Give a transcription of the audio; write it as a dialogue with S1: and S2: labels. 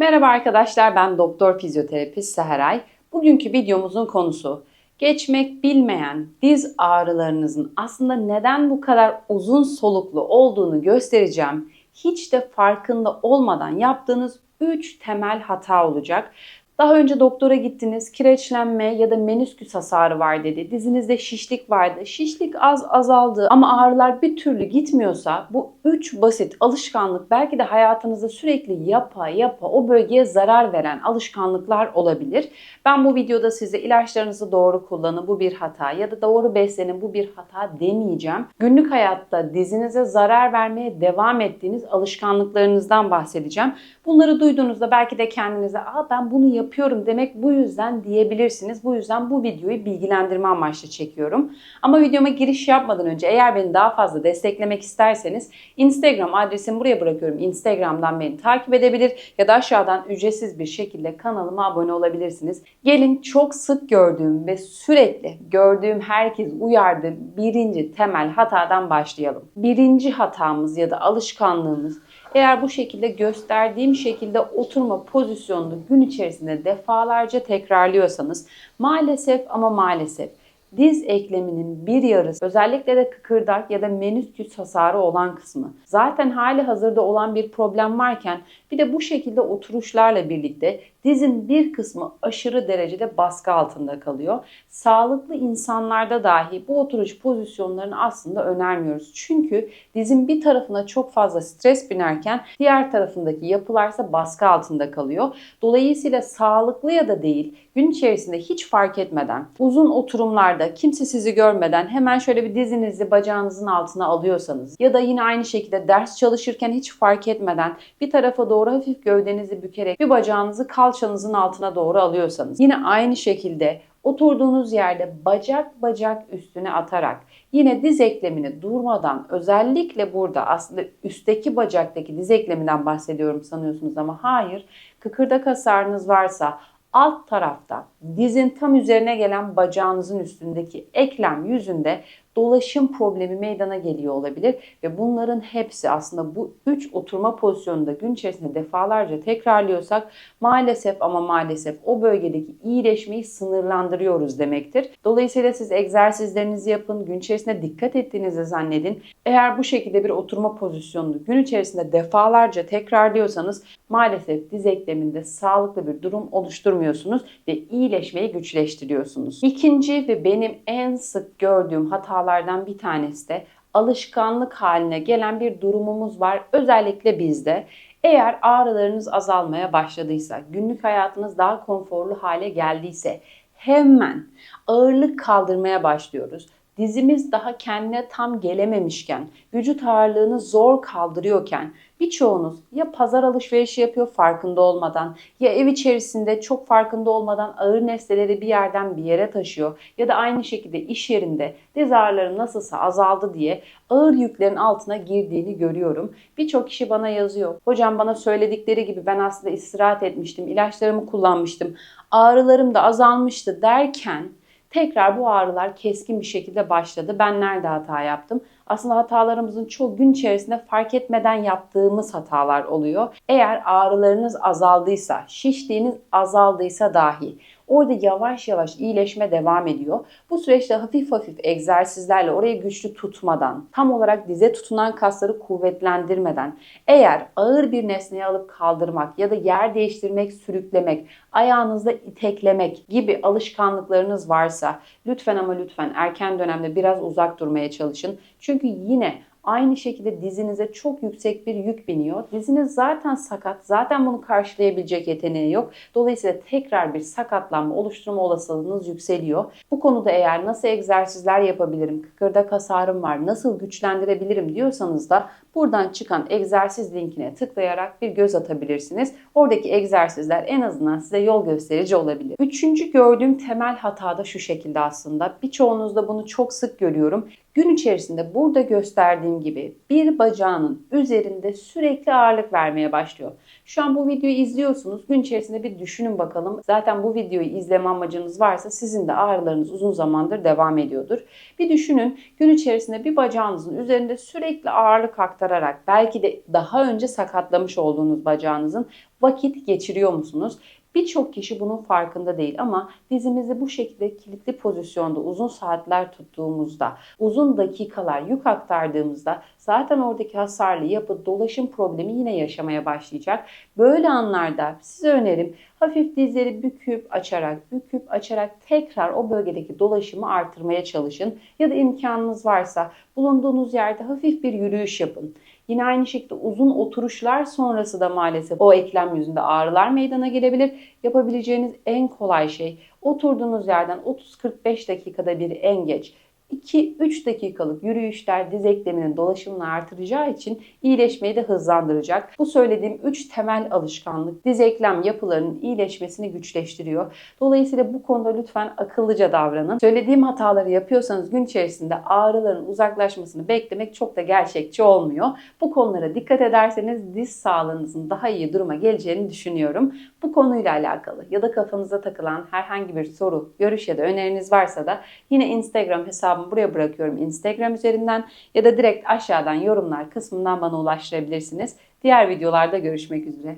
S1: Merhaba arkadaşlar ben doktor fizyoterapist Seheray. Bugünkü videomuzun konusu geçmek bilmeyen diz ağrılarınızın aslında neden bu kadar uzun soluklu olduğunu göstereceğim. Hiç de farkında olmadan yaptığınız 3 temel hata olacak. Daha önce doktora gittiniz, kireçlenme ya da menisküs hasarı var dedi. Dizinizde şişlik vardı. Şişlik az azaldı ama ağrılar bir türlü gitmiyorsa bu üç basit alışkanlık belki de hayatınızda sürekli yapa yapa o bölgeye zarar veren alışkanlıklar olabilir. Ben bu videoda size ilaçlarınızı doğru kullanın bu bir hata ya da doğru beslenin bu bir hata demeyeceğim. Günlük hayatta dizinize zarar vermeye devam ettiğiniz alışkanlıklarınızdan bahsedeceğim. Bunları duyduğunuzda belki de kendinize Aa, ben bunu yapıyorum demek bu yüzden diyebilirsiniz. Bu yüzden bu videoyu bilgilendirme amaçlı çekiyorum. Ama videoma giriş yapmadan önce eğer beni daha fazla desteklemek isterseniz Instagram adresimi buraya bırakıyorum. Instagram'dan beni takip edebilir ya da aşağıdan ücretsiz bir şekilde kanalıma abone olabilirsiniz. Gelin çok sık gördüğüm ve sürekli gördüğüm herkes uyardığı birinci temel hatadan başlayalım. Birinci hatamız ya da alışkanlığımız eğer bu şekilde gösterdiğim şekilde oturma pozisyonunu gün içerisinde defalarca tekrarlıyorsanız maalesef ama maalesef diz ekleminin bir yarısı özellikle de kıkırdak ya da menisküs hasarı olan kısmı zaten hali hazırda olan bir problem varken bir de bu şekilde oturuşlarla birlikte dizin bir kısmı aşırı derecede baskı altında kalıyor. Sağlıklı insanlarda dahi bu oturuş pozisyonlarını aslında önermiyoruz. Çünkü dizin bir tarafına çok fazla stres binerken diğer tarafındaki yapılarsa baskı altında kalıyor. Dolayısıyla sağlıklı ya da değil gün içerisinde hiç fark etmeden uzun oturumlarda kimse sizi görmeden hemen şöyle bir dizinizi bacağınızın altına alıyorsanız ya da yine aynı şekilde ders çalışırken hiç fark etmeden bir tarafa doğru hafif gövdenizi bükerek bir bacağınızı kalçanızın altına doğru alıyorsanız yine aynı şekilde oturduğunuz yerde bacak bacak üstüne atarak yine diz eklemini durmadan özellikle burada aslında üstteki bacaktaki diz ekleminden bahsediyorum sanıyorsunuz ama hayır kıkırdak hasarınız varsa alt tarafta dizin tam üzerine gelen bacağınızın üstündeki eklem yüzünde dolaşım problemi meydana geliyor olabilir ve bunların hepsi aslında bu üç oturma pozisyonunda gün içerisinde defalarca tekrarlıyorsak maalesef ama maalesef o bölgedeki iyileşmeyi sınırlandırıyoruz demektir. Dolayısıyla siz egzersizlerinizi yapın, gün içerisinde dikkat ettiğinizi zannedin. Eğer bu şekilde bir oturma pozisyonunu gün içerisinde defalarca tekrarlıyorsanız maalesef diz ekleminde sağlıklı bir durum oluşturmuyorsunuz ve iyileşmeyi güçleştiriyorsunuz. İkinci ve benim en sık gördüğüm hatalardan bir tanesi de alışkanlık haline gelen bir durumumuz var. Özellikle bizde. Eğer ağrılarınız azalmaya başladıysa, günlük hayatınız daha konforlu hale geldiyse hemen ağırlık kaldırmaya başlıyoruz dizimiz daha kendine tam gelememişken, vücut ağırlığını zor kaldırıyorken birçoğunuz ya pazar alışverişi yapıyor farkında olmadan ya ev içerisinde çok farkında olmadan ağır nesneleri bir yerden bir yere taşıyor ya da aynı şekilde iş yerinde diz ağrılarım nasılsa azaldı diye ağır yüklerin altına girdiğini görüyorum. Birçok kişi bana yazıyor. Hocam bana söyledikleri gibi ben aslında istirahat etmiştim, ilaçlarımı kullanmıştım, ağrılarım da azalmıştı derken Tekrar bu ağrılar keskin bir şekilde başladı. Ben nerede hata yaptım? Aslında hatalarımızın çoğu gün içerisinde fark etmeden yaptığımız hatalar oluyor. Eğer ağrılarınız azaldıysa, şişliğiniz azaldıysa dahi Orada yavaş yavaş iyileşme devam ediyor. Bu süreçte hafif hafif egzersizlerle orayı güçlü tutmadan, tam olarak dize tutunan kasları kuvvetlendirmeden, eğer ağır bir nesneyi alıp kaldırmak ya da yer değiştirmek, sürüklemek, ayağınızda iteklemek gibi alışkanlıklarınız varsa lütfen ama lütfen erken dönemde biraz uzak durmaya çalışın. Çünkü yine Aynı şekilde dizinize çok yüksek bir yük biniyor. Diziniz zaten sakat, zaten bunu karşılayabilecek yeteneği yok. Dolayısıyla tekrar bir sakatlanma oluşturma olasılığınız yükseliyor. Bu konuda eğer nasıl egzersizler yapabilirim, kıkırdak hasarım var, nasıl güçlendirebilirim diyorsanız da buradan çıkan egzersiz linkine tıklayarak bir göz atabilirsiniz. Oradaki egzersizler en azından size yol gösterici olabilir. Üçüncü gördüğüm temel hata da şu şekilde aslında. Birçoğunuzda bunu çok sık görüyorum. Gün içerisinde burada gösterdiğim gibi bir bacağının üzerinde sürekli ağırlık vermeye başlıyor. Şu an bu videoyu izliyorsunuz. Gün içerisinde bir düşünün bakalım. Zaten bu videoyu izleme amacınız varsa sizin de ağrılarınız uzun zamandır devam ediyordur. Bir düşünün gün içerisinde bir bacağınızın üzerinde sürekli ağırlık aktararak belki de daha önce sakatlamış olduğunuz bacağınızın vakit geçiriyor musunuz? Birçok kişi bunun farkında değil ama dizimizi bu şekilde kilitli pozisyonda uzun saatler tuttuğumuzda, uzun dakikalar yük aktardığımızda zaten oradaki hasarlı yapı dolaşım problemi yine yaşamaya başlayacak. Böyle anlarda size önerim hafif dizleri büküp açarak, büküp açarak tekrar o bölgedeki dolaşımı artırmaya çalışın. Ya da imkanınız varsa bulunduğunuz yerde hafif bir yürüyüş yapın. Yine aynı şekilde uzun oturuşlar sonrası da maalesef o eklem yüzünde ağrılar meydana gelebilir. Yapabileceğiniz en kolay şey oturduğunuz yerden 30-45 dakikada bir en geç 2-3 dakikalık yürüyüşler diz ekleminin dolaşımını artıracağı için iyileşmeyi de hızlandıracak. Bu söylediğim 3 temel alışkanlık diz eklem yapılarının iyileşmesini güçleştiriyor. Dolayısıyla bu konuda lütfen akıllıca davranın. Söylediğim hataları yapıyorsanız gün içerisinde ağrıların uzaklaşmasını beklemek çok da gerçekçi olmuyor. Bu konulara dikkat ederseniz diz sağlığınızın daha iyi duruma geleceğini düşünüyorum. Bu konuyla alakalı ya da kafanıza takılan herhangi bir soru, görüş ya da öneriniz varsa da yine Instagram hesabımı buraya bırakıyorum Instagram üzerinden ya da direkt aşağıdan yorumlar kısmından bana ulaştırabilirsiniz. Diğer videolarda görüşmek üzere.